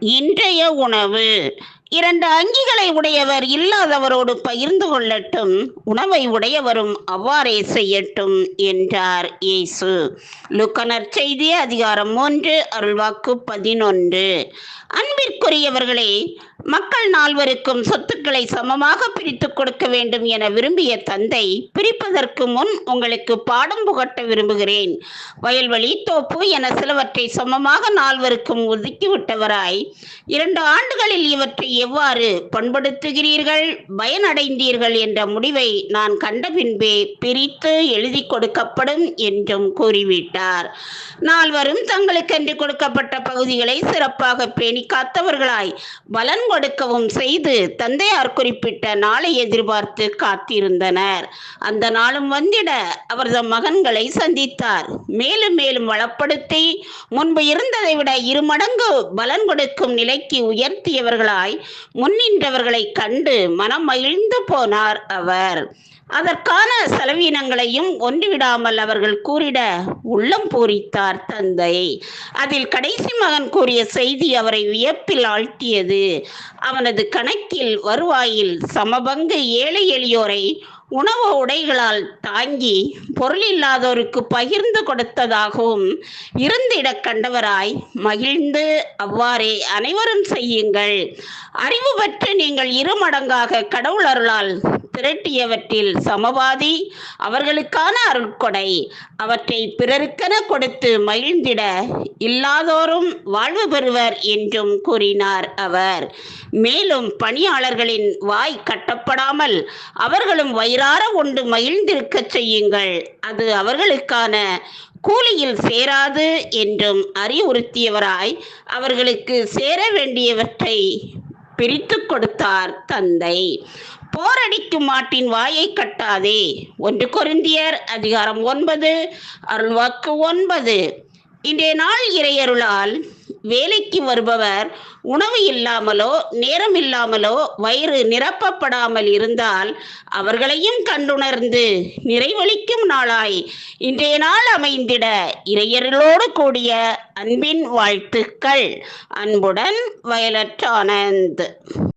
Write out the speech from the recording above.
இன்றைய உணவு. இரண்டு அங்கிகளை உடையவர் இல்லாதவரோடு பகிர்ந்து கொள்ளட்டும் உணவை உடையவரும் அவ்வாறே செய்யட்டும் என்றார் இயேசு. லுக்கனர் செய்தி அதிகாரம் மூன்று அருள்வாக்கு பதினொன்று. அன்பிற்குரியவர்களே மக்கள் நால்வருக்கும் சொத்துக்களை சமமாக பிரித்து கொடுக்க வேண்டும் என விரும்பிய தந்தை பிரிப்பதற்கு முன் உங்களுக்கு பாடம் புகட்ட விரும்புகிறேன். வயல்வெளி தோப்பு என சிலவற்றை சமமாக நால்வருக்கும் ஒதுக்கிவிட்டவராய் இரண்டு ஆண்டுகளில் இவற்றை எவ்வாறு பண்படுத்துகிறீர்கள்? பயனடைந்தீர்கள் என்ற முடிவை நான் கண்ட பின்பே பிரித்து எழுதி கொடுக்கப்படும் என்றும் கூறிவிட்டார். நால்வரும் தங்களுக்கென்று கொடுக்கப்பட்ட பகுதிகளை சிறப்பாக பேணி காத்தவர்களாய் பலன் கொடுக்கவும் செய்து தந்தையார் குறிப்பிட்ட நாளை எதிர்பார்த்து காத்திருந்தனர். அந்த நாளும் வந்திட அவரது மகன்களை சந்தித்தார். மேலும் மேலும் வளப்படுத்தி முன்பு இருந்ததை விட இருமடங்கு பலன் கொடுக்கும் நிலைக்கு உயர்த்தியவர்களாய் முன்னின்றவர்களை கண்டு மனம் மகிழ்ந்து போனார் அவர். அதற்கான செலவீனங்களையும் ஒன்றுவிடாமல் அவர்கள் கூறிட உள்ளம் பூரித்தார் தந்தை. அதில் கடைசி மகன் கூறிய செய்தி அவரை வியப்பில் ஆழ்த்தியது. அவனது கணக்கில் வருவாயில் சமபங்கு ஏழை எளியோரை உணவு உடைகளால் தாங்கி பொருள் இல்லாதோருக்கு பகிர்ந்து கொடுத்ததாகவும் இருந்திடக் கண்டவராய் மகிழ்ந்து அவ்வாறே அனைவரும் செய்யுங்கள். அறிவு பெற்று நீங்கள் இருமடங்காக கடவுளர்களால் திரட்டியவற்றில் சமவாதி அவர்களுக்கான அருட்கொடை. அவற்றை பிறருக்கென கொடுத்து மகிழ்ந்திட இல்லாதோரும் வாழ்வு பெறுவர் என்றும் கூறினார் அவர். மேலும் பணியாளர்களின் வாய் கட்டப்படாமல் அவர்களும் வயிறார உண்டு மகிழ்ந்திருக்கச் செய்யுங்கள். அது அவர்களுக்கான கூலியில் சேராது என்றும் அறிவுறுத்தியவராய் அவர்களுக்கு சேர வேண்டியவற்றை பிரித்து கொடுத்தார் தந்தை. போரடிக்கும் மாட்டின் வாயை கட்டாதே. ஒன்று கொருந்தியர் அதிகாரம் ஒன்பது அருள்வாக்கு ஒன்பது. இன்றைய நாள் இறையருளால் வேலைக்கு வருபவர் உணவு இல்லாமலோ நேரம் இல்லாமலோ வயிறு நிரப்பப்படாமல் இருந்தால் அவர்களையும் கண்டுணர்ந்து நிறைவளிக்கும் நாளாய். இன்றைய நாள் அமைந்திட இறையர்களோடு கூடிய அன்பின் வாழ்த்துக்கள். அன்புடன் வயலட் ஆனந்த்.